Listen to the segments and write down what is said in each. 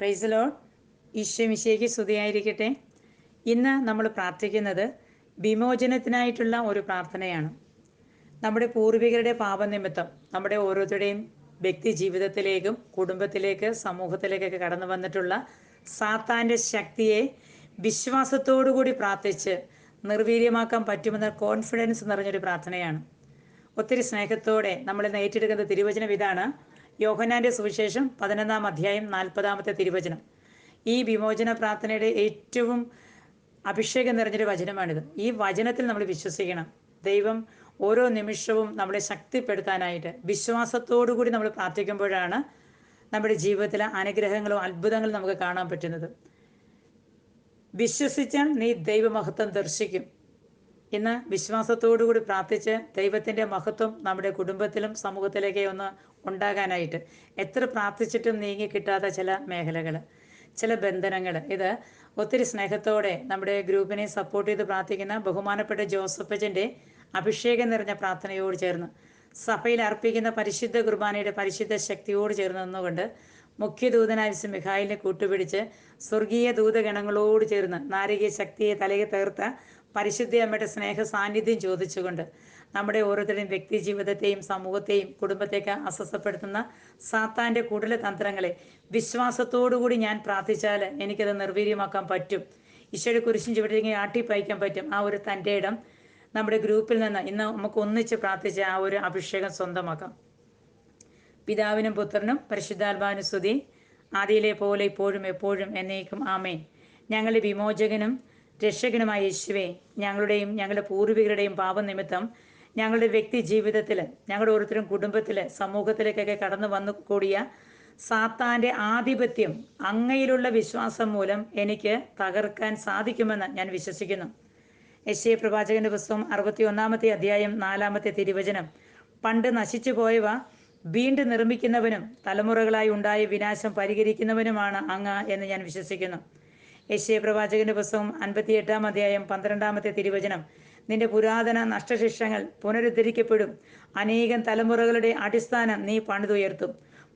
Price ഈശ്വമിശേക്ക് സ്തുതിയായിരിക്കട്ടെ. ഇന്ന് നമ്മൾ പ്രാർത്ഥിക്കുന്നത് വിമോചനത്തിനായിട്ടുള്ള ഒരു പ്രാർത്ഥനയാണ്. നമ്മുടെ പൂർവികരുടെ പാപനിമിത്തം നമ്മുടെ ഓരോരുത്തരുടെയും വ്യക്തി ജീവിതത്തിലേക്കും കുടുംബത്തിലേക്ക് സമൂഹത്തിലേക്കൊക്കെ കടന്നു വന്നിട്ടുള്ള സാത്താന്റെ ശക്തിയെ കൂടി പ്രാർത്ഥിച്ച് നിർവീര്യമാക്കാൻ പറ്റുമെന്ന കോൺഫിഡൻസ് നിറഞ്ഞൊരു പ്രാർത്ഥനയാണ്. ഒത്തിരി സ്നേഹത്തോടെ നമ്മൾ ഏറ്റെടുക്കുന്ന തിരുവചനം ഇതാണ് യോഹനാന്റെ സുവിശേഷം പതിനൊന്നാം അധ്യായം നാൽപ്പതാമത്തെ തിരുവചനം. ഈ വിമോചന പ്രാർത്ഥനയുടെ ഏറ്റവും അഭിഷേകം നിറഞ്ഞൊരു വചനമാണിത്. ഈ വചനത്തിൽ നമ്മൾ വിശ്വസിക്കണം. ദൈവം ഓരോ നിമിഷവും നമ്മളെ ശക്തിപ്പെടുത്താനായിട്ട് വിശ്വാസത്തോടു കൂടി നമ്മൾ പ്രാർത്ഥിക്കുമ്പോഴാണ് നമ്മുടെ ജീവിതത്തിലെ അനുഗ്രഹങ്ങളും അത്ഭുതങ്ങളും നമുക്ക് കാണാൻ പറ്റുന്നത്. വിശ്വസിച്ചാൽ നീ ദൈവമഹത്വം ദർശിക്കും. ഇന്ന് വിശ്വാസത്തോടു കൂടി പ്രാർത്ഥിച്ച് ദൈവത്തിന്റെ മഹത്വം നമ്മുടെ കുടുംബത്തിലും സമൂഹത്തിലേക്ക് ഒന്ന് ഉണ്ടാകാനായിട്ട് എത്ര പ്രാർത്ഥിച്ചിട്ടും നീങ്ങി കിട്ടാത്ത ചില മേഖലകൾ ചില ബന്ധനങ്ങൾ ഇത് ഒത്തിരി സ്നേഹത്തോടെ നമ്മുടെ ഗ്രൂപ്പിനെ സപ്പോർട്ട് ചെയ്ത് പ്രാർത്ഥിക്കുന്ന ബഹുമാനപ്പെട്ട ജോസഫച്ചന്റെ അഭിഷേകം നിറഞ്ഞ പ്രാർത്ഥനയോട് ചേർന്ന് സഭയിൽ അർപ്പിക്കുന്ന പരിശുദ്ധ കുർബാനയുടെ പരിശുദ്ധ ശക്തിയോട് ചേർന്ന് നിന്നുകൊണ്ട് മുഖ്യദൂതനായ മിഹായിലിനെ കൂട്ടുപിടിച്ച് സ്വർഗീയ ദൂതഗണങ്ങളോട് ചേർന്ന് നാരകീയ ശക്തിയെ തലയെ തീർത്ത പരിശുദ്ധ അമ്മയുടെ സ്നേഹ സാന്നിധ്യം ചോദിച്ചുകൊണ്ട് നമ്മുടെ ഓരോരുത്തരുടെയും വ്യക്തി ജീവിതത്തെയും സമൂഹത്തെയും കുടുംബത്തെയൊക്കെ അസ്വസ്ഥപ്പെടുത്തുന്ന സാത്താന്റെ കുടല തന്ത്രങ്ങളെ വിശ്വാസത്തോടുകൂടി ഞാൻ പ്രാർത്ഥിച്ചാൽ എനിക്കത് നിർവീര്യമാക്കാൻ പറ്റും. ഈശോയുടെ കുരിശും ചുവട്ടിലേക്ക് ആട്ടിപ്പയക്കാൻ പറ്റും. ആ ഒരു തന്റെ ഇടം നമ്മുടെ ഗ്രൂപ്പിൽ നിന്ന് ഇന്ന് നമുക്ക് ഒന്നിച്ച് പ്രാർത്ഥിച്ച് ആ ഒരു അഭിഷേകം സ്വന്തമാക്കാം. പിതാവിനും പുത്രനും പരിശുദ്ധാത്മാവിനും സ്തുതി. ആദിയിലെ പോലെ ഇപ്പോഴും എപ്പോഴും എന്നേക്കും ആമേൻ. ഞങ്ങളുടെ വിമോചകനും രക്ഷകനുമായ യേശുവെ ഞങ്ങളുടെയും ഞങ്ങളുടെ പൂർവികരുടെയും പാപനിമിത്തം ഞങ്ങളുടെ വ്യക്തി ജീവിതത്തിൽ ഞങ്ങളുടെ ഓരോരുത്തരും കുടുംബത്തിൽ സമൂഹത്തിലേക്കൊക്കെ കടന്നു വന്നു കൂടിയ സാത്താന്റെ ആധിപത്യം അങ്ങയിലുള്ള വിശ്വാസം മൂലം എനിക്ക് തകർക്കാൻ സാധിക്കുമെന്ന് ഞാൻ വിശ്വസിക്കുന്നു. യശയ പ്രവാചകന്റെ പുസ്തകം അറുപത്തി ഒന്നാമത്തെ അധ്യായം നാലാമത്തെ തിരുവചനം. പണ്ട് നശിച്ചു പോയവ വീണ്ടും നിർമ്മിക്കുന്നവനും തലമുറകളായി ഉണ്ടായ വിനാശം പരിഹരിക്കുന്നവനുമാണ് അങ്ങ് എന്ന് ഞാൻ വിശ്വസിക്കുന്നു. യശ്യ പ്രവാചകന്റെ പുസ്തകം അൻപത്തി എട്ടാം അധ്യായം പന്ത്രണ്ടാമത്തെ തിരുവചനം. നിന്റെ പുരാതന നഷ്ടശിക്ഷങ്ങൾ പുനരുദ്ധരിക്കപ്പെടും. അനേകം തലമുറകളുടെ അടിസ്ഥാനം നീ പണിതുയർത്തും.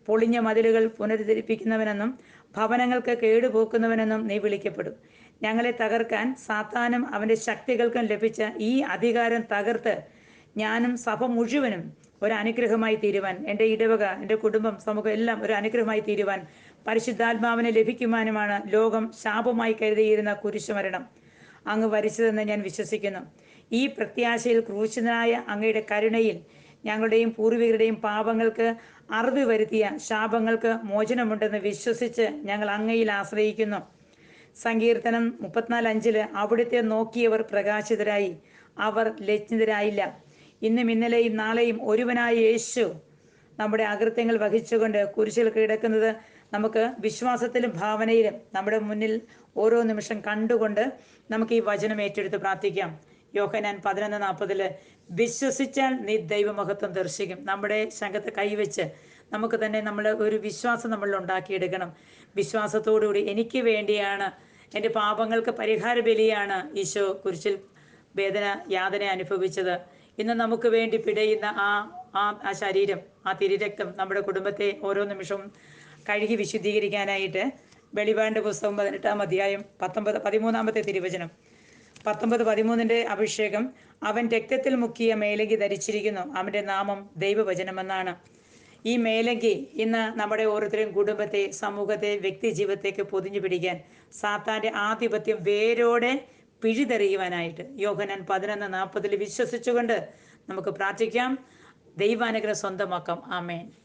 പൊളിഞ്ഞ മതിലുകൾ പുനരുദ്ധരിപ്പിക്കുന്നവനെന്നും ഭവനങ്ങൾക്ക് കേടുപോക്കുന്നവനെന്നും നീ വിളിക്കപ്പെടും. ഞങ്ങളെ തകർക്കാൻ സാത്താനും അവന്റെ ശക്തികൾക്കും ലഭിച്ച ഈ അധികാരം തകർത്ത് ഞാനും സഭ മുഴുവനും ഒരു അനുഗ്രഹമായി തീരുവാൻ എന്റെ ഇടവക എന്റെ കുടുംബം സമൂഹം എല്ലാം ഒരു അനുഗ്രഹമായി തീരുവാൻ പരിശുദ്ധാത്മാവിനെ ലഭിക്കുവാനുമാണ് ലോകം ശാപമായി കരുതിയിരുന്ന കുരിശുമരണം അങ്ങ് വരിച്ചതെന്ന് ഞാൻ വിശ്വസിക്കുന്നു. ഈ പ്രത്യാശയിൽ ക്രൂശിതനായ അങ്ങയുടെ കരുണയിൽ ഞങ്ങളുടെയും പൂർവികരുടെയും പാപങ്ങൾക്ക് അറിവ് വരുത്തിയ ശാപങ്ങൾക്ക് മോചനമുണ്ടെന്ന് വിശ്വസിച്ച് ഞങ്ങൾ അങ്ങയിൽ ആശ്രയിക്കുന്നു. സങ്കീർത്തനം മുപ്പത്തിനാല് അഞ്ചിൽ അവിടുത്തെ നോക്കിയവർ പ്രകാശിതരായി അവർ ലജ്ജിതരായില്ല ഇന്നും ഇന്നലെയും നാളെയും ഒരുവനായ യേശു നമ്മുടെ അകൃത്യങ്ങൾ വഹിച്ചുകൊണ്ട് കുരിശിൽ കിടക്കുന്നത് നമുക്ക് വിശ്വാസത്തിലും ഭാവനയിലും നമ്മുടെ മുന്നിൽ ഓരോ നിമിഷം കണ്ടുകൊണ്ട് നമുക്ക് ഈ വചനം ഏറ്റെടുത്ത് പ്രാർത്ഥിക്കാം. യോഹനാൻ പതിനൊന്ന് നാൽപ്പതിൽ വിശ്വസിച്ചാൽ നീ ദൈവമഹത്വം ദർശിക്കും. നമ്മുടെ ശംഖത്തെ കൈവച്ച് നമുക്ക് തന്നെ നമ്മൾ ഒരു വിശ്വാസം നമ്മൾ ഉണ്ടാക്കിയെടുക്കണം. വിശ്വാസത്തോടുകൂടി എനിക്ക് വേണ്ടിയാണ് എന്റെ പാപങ്ങൾക്ക് പരിഹാര ബലിയാണ് ഈശോ കുരിശിൽ വേദന യാതന അനുഭവിച്ചത്. ഇന്ന് നമുക്ക് വേണ്ടി പിടയുന്ന ആ ആ ആ ശരീരം ആ തിരിരക്തം നമ്മുടെ കുടുംബത്തെ ഓരോ നിമിഷവും കഴുകി വിശുദ്ധീകരിക്കാനായിട്ട് വെളിപാണ്ട് പുസ്തകം പതിനെട്ടാം അധ്യായം പത്തൊമ്പത് പതിമൂന്നാമത്തെ തിരുവചനം. പത്തൊമ്പത് പതിമൂന്നിന്റെ അഭിഷേകം അവൻ രക്തത്തിൽ മുക്കിയ മേലങ്കി ധരിച്ചിരിക്കുന്നു. അവന്റെ നാമം ദൈവവചനമെന്നാണ്. ഈ മേലങ്കി ഇന്ന് നമ്മുടെ ഓരോരുത്തരെയും കുടുംബത്തെ സമൂഹത്തെ വ്യക്തി ജീവിതത്തേക്ക് പൊതിഞ്ഞു പിടിക്കാൻ സാത്താന്റെ ആധിപത്യം വേരോടെ പിഴുതെറിയുവാനായിട്ട് യോഹനാൻ പതിനൊന്ന് നാൽപ്പതിൽ വിശ്വസിച്ചുകൊണ്ട് നമുക്ക് പ്രാർത്ഥിക്കാം. ദൈവാനുഗ്രഹം സ്വന്തമാക്കാം. ആമേൻ.